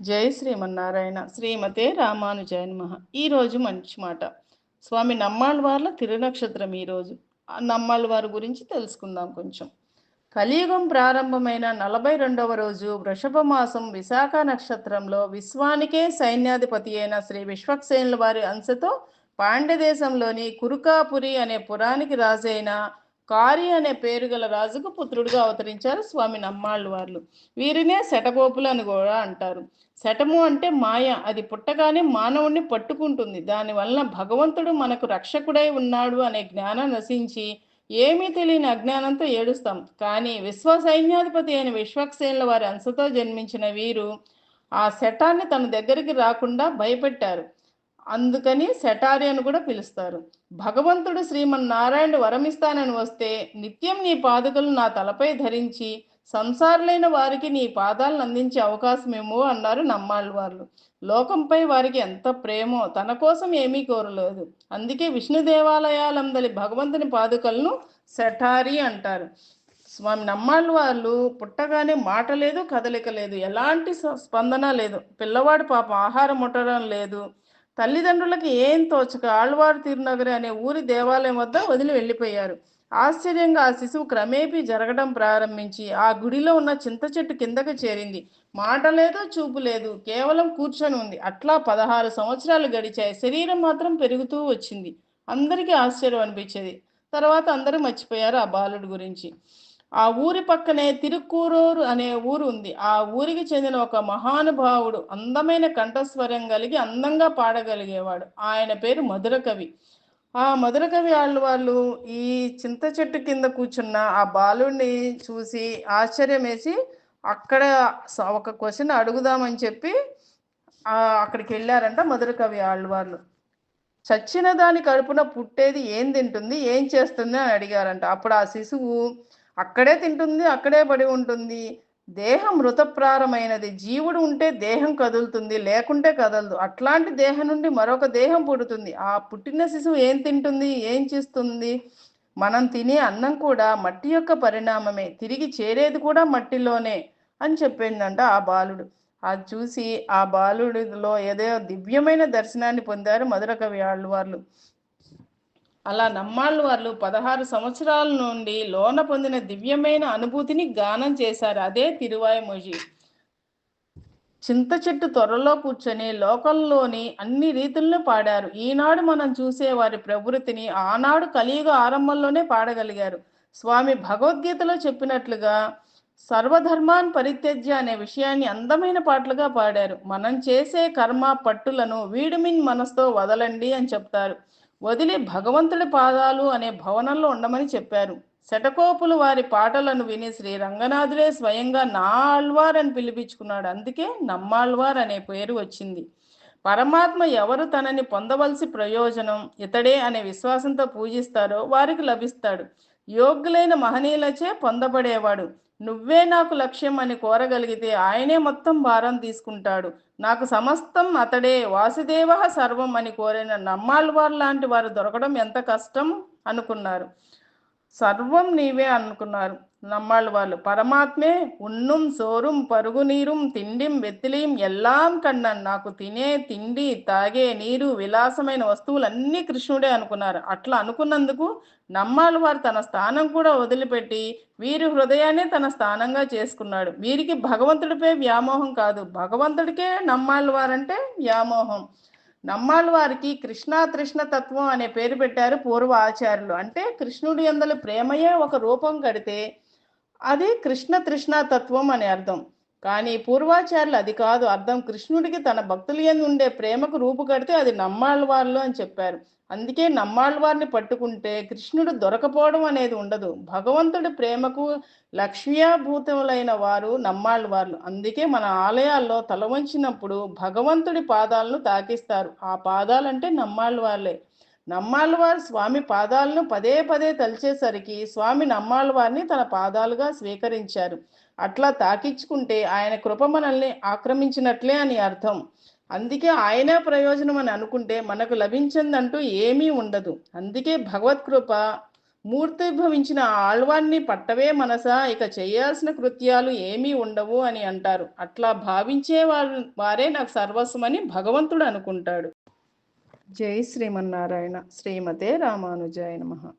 జై శ్రీమన్నారాయణ. శ్రీమతే రామానుజాయ నమ ఈరోజు మంచి మాట. స్వామి నమ్మాళ్ళవార్ల తిరునక్షత్రం ఈరోజు నమ్మాళ్ళవారి గురించి తెలుసుకుందాం కొంచెం. కలియుగం ప్రారంభమైన నలభై రెండవ రోజు వృషభ మాసం విశాఖ నక్షత్రంలో విశ్వానికే సైన్యాధిపతి అయిన శ్రీ విశ్వక్సేనుల వారి అంశతో పాండ్యదేశంలోని కురుకాపురి అనే పురానికి రాజైన కారి అనే పేరు గల రాజుకు పుత్రుడిగా అవతరించారు స్వామి నమ్మాళ్ళు వార్లు. వీరినే శటగోపులు అని కూడా అంటారు. శటము అంటే మాయ. అది పుట్టగానే మానవుణ్ణి పట్టుకుంటుంది. దానివలన భగవంతుడు మనకు రక్షకుడై ఉన్నాడు అనే జ్ఞానం నశించి ఏమీ తెలియని అజ్ఞానంతో ఏడుస్తాం. కానీ విశ్వ సైన్యాధిపతి అయిన విశ్వక్సేనుల వారి అంశతో జన్మించిన వీరు ఆ శటాన్ని తన దగ్గరికి రాకుండా భయపెట్టారు. అందుకని సెటారి అని కూడా పిలుస్తారు. భగవంతుడు శ్రీమన్నారాయణుడు వరమిస్తానని వస్తే నిత్యం నీ పాదుకలు నా తలపై ధరించి సంసారులైన వారికి నీ పాదాలను అందించే అవకాశమేమో అన్నారు నమ్మాళ్ళు వాళ్ళు. లోకంపై వారికి ఎంత ప్రేమో తన కోసం ఏమీ కోరలేదు. అందుకే విష్ణు దేవాలయాలందలి భగవంతుని పాదుకలను సెఠారి అంటారు. స్వామి నమ్మాళ్ళు వాళ్ళు పుట్టగానే మాట లేదు కదలిక లేదు. ఎలాంటి స్పందన లేదు. పిల్లవాడు పాప ఆహారం ముట్టడం లేదు. తల్లిదండ్రులకు ఏం తోచక ఆళ్వారు తిరునగరి అనే ఊరి దేవాలయం వద్ద వదిలి వెళ్ళిపోయారు. ఆశ్చర్యంగా ఆ శిశువు క్రమేపీ జరగడం ప్రారంభించి ఆ గుడిలో ఉన్న చింత చెట్టు కిందకు చేరింది. మాట లేదో చూపు లేదు. కేవలం కూర్చొని ఉంది. అట్లా పదహారు సంవత్సరాలు గడిచాయి. శరీరం మాత్రం పెరుగుతూ వచ్చింది. అందరికీ ఆశ్చర్యం అనిపించేది. తర్వాత అందరూ మర్చిపోయారు ఆ బాలుడి గురించి. ఆ ఊరి పక్కనే తిరుక్కూరూరు అనే ఊరు ఉంది. ఆ ఊరికి చెందిన ఒక మహానుభావుడు అందమైన కంఠస్వరం కలిగి అందంగా పాడగలిగేవాడు. ఆయన పేరు మధురకవి. ఆ మధురకవి వాళ్ళు వాళ్ళు ఈ చింత చెట్టు కింద కూర్చున్న ఆ బాలుడిని చూసి ఆశ్చర్యం వేసి అక్కడ ఒక క్వశ్చన్ అడుగుదామని చెప్పి అక్కడికి వెళ్ళారంట మధురకవి వాళ్ళు వాళ్ళు. చచ్చిన దాని కడుపున పుట్టేది ఏం తింటుంది? ఏం చేస్తుంది? అని అడిగారంట. అప్పుడు ఆ శిశువు అక్కడే తింటుంది అక్కడే పడి ఉంటుంది. దేహం మృతప్రారమైనది. జీవుడు ఉంటే దేహం కదులుతుంది లేకుంటే కదలదు. అట్లాంటి దేహం నుండి మరొక దేహం పుడుతుంది. ఆ పుట్టిన శిశువు ఏం తింటుంది ఏం చేస్తుంది? మనం తినే అన్నం కూడా మట్టి యొక్క పరిణామమే. తిరిగి చేరేది కూడా మట్టిలోనే అని చెప్పిందంట ఆ బాలుడు. అది చూసి ఆ బాలుడిలో ఏదో దివ్యమైన దర్శనాన్ని పొందారు మధుర కవి వాళ్ళు అలా నమ్మాళ్ళు వాళ్ళు పదహారు సంవత్సరాల నుండి లోన పొందిన దివ్యమైన అనుభూతిని గానం చేశారు అదే తిరువాయమొజి. చింత చెట్టు త్వరలో కూర్చొని లోకంలోని అన్ని రీతులను పాడారు. ఈనాడు మనం చూసే వారి ప్రవృత్తిని ఆనాడు కలియుగ ఆరంభంలోనే పాడగలిగారు. స్వామి భగవద్గీతలో చెప్పినట్లుగా సర్వధర్మాన్ పరిత్యజ్య అనే విషయాన్ని అందమైన పాటలుగా పాడారు. మనం చేసే కర్మ పట్టులను వీడుమిన్ మనసుతో వదలండి అని చెప్తారు. వదిలి భగవంతుడి పాదాలు అనే భవనంలో ఉండమని చెప్పారు. శటకోపులు వారి పాటలను విని శ్రీ రంగనాథుడే స్వయంగా నా ఆళ్వార్ అని పిలిపించుకున్నాడు. అందుకే నమ్మాళ్వార్ అనే పేరు వచ్చింది. పరమాత్మ ఎవరు తనని పొందవలసి ప్రయోజనం ఇతడే అనే విశ్వాసంతో పూజిస్తారో వారికి లభిస్తాడు. యోగ్యులైన మహనీయులచే పొందబడేవాడు. నువ్వే నాకు లక్ష్యం అని కోరగలిగితే ఆయనే మొత్తం భారం తీసుకుంటాడు. నాకు సమస్తం అతడే వాసుదేవ సర్వం అని కోరిన నమ్మాళ్ళవారు లాంటి వారు దొరకడం ఎంత కష్టం? అనుకున్నారు. సర్వం నీవే అనుకున్నారు. నమ్మాలి వాళ్ళు. పరమాత్మే ఉన్నుం సోరుం పరుగు నీరుం తిండిం వెత్తిలీం ఎల్లాం కన్నాను. నాకు తినే తిండి తాగే నీరు విలాసమైన వస్తువులన్నీ కృష్ణుడే అనుకున్నారు. అట్లా అనుకున్నందుకు నమ్మాలి వారు తన స్థానం కూడా వదిలిపెట్టి వీరి హృదయాన్ని తన స్థానంగా చేసుకున్నాడు. వీరికి భగవంతుడిపై వ్యామోహం కాదు. భగవంతుడికే నమ్మాలి వారంటే వ్యామోహం. నమ్మాలి వారికి కృష్ణా తృష్ణ తత్వం అనే పేరు పెట్టారు పూర్వ ఆచార్యులు. అంటే కృష్ణుడి అందలు ప్రేమయే ఒక రూపం కడితే అది కృష్ణ తృష్ణ తత్వం అని అర్థం. కానీ పూర్వాచార్యులు అది కాదు. అర్థం కృష్ణుడికి తన భక్తులు ఎందు ఉండే ప్రేమకు రూపు కడితే అది నమ్మాళ్ళవార్లు అని చెప్పారు. అందుకే నమ్మాళ్ళవారిని పట్టుకుంటే కృష్ణుడు దొరకపోవడం అనేది ఉండదు. భగవంతుడి ప్రేమకు లక్ష్మీభూతములైన వారు నమ్మాళ్ళవార్లు అందుకే మన ఆలయాల్లో తల వంచినప్పుడు భగవంతుడి పాదాలను తాకిస్తారు. ఆ పాదాలంటే నమ్మాళ్ళవార్లే నమ్మాలవారు స్వామి పాదాలను పదే పదే తలిచేసరికి స్వామి నమ్మాలవారిని తన పాదాలుగా స్వీకరించారు. అట్లా తాకించుకుంటే ఆయన కృప మనల్ని ఆక్రమించినట్లే అని అర్థం. అందుకే ఆయనే ప్రయోజనం అని అనుకుంటే మనకు లభించిందంటూ ఏమీ ఉండదు. అందుకే భగవత్ కృప మూర్తిభవించిన ఆళ్వాన్ని పట్టవే మనసా ఇక చేయాల్సిన కృత్యాలు ఏమీ ఉండవు అని అంటారు. అట్లా భావించే వారు వారే నాకు సర్వస్వమని భగవంతుడు అనుకుంటాడు. జై శ్రీమన్నారాయణ. శ్రీమతే రామానుజాయ నమ.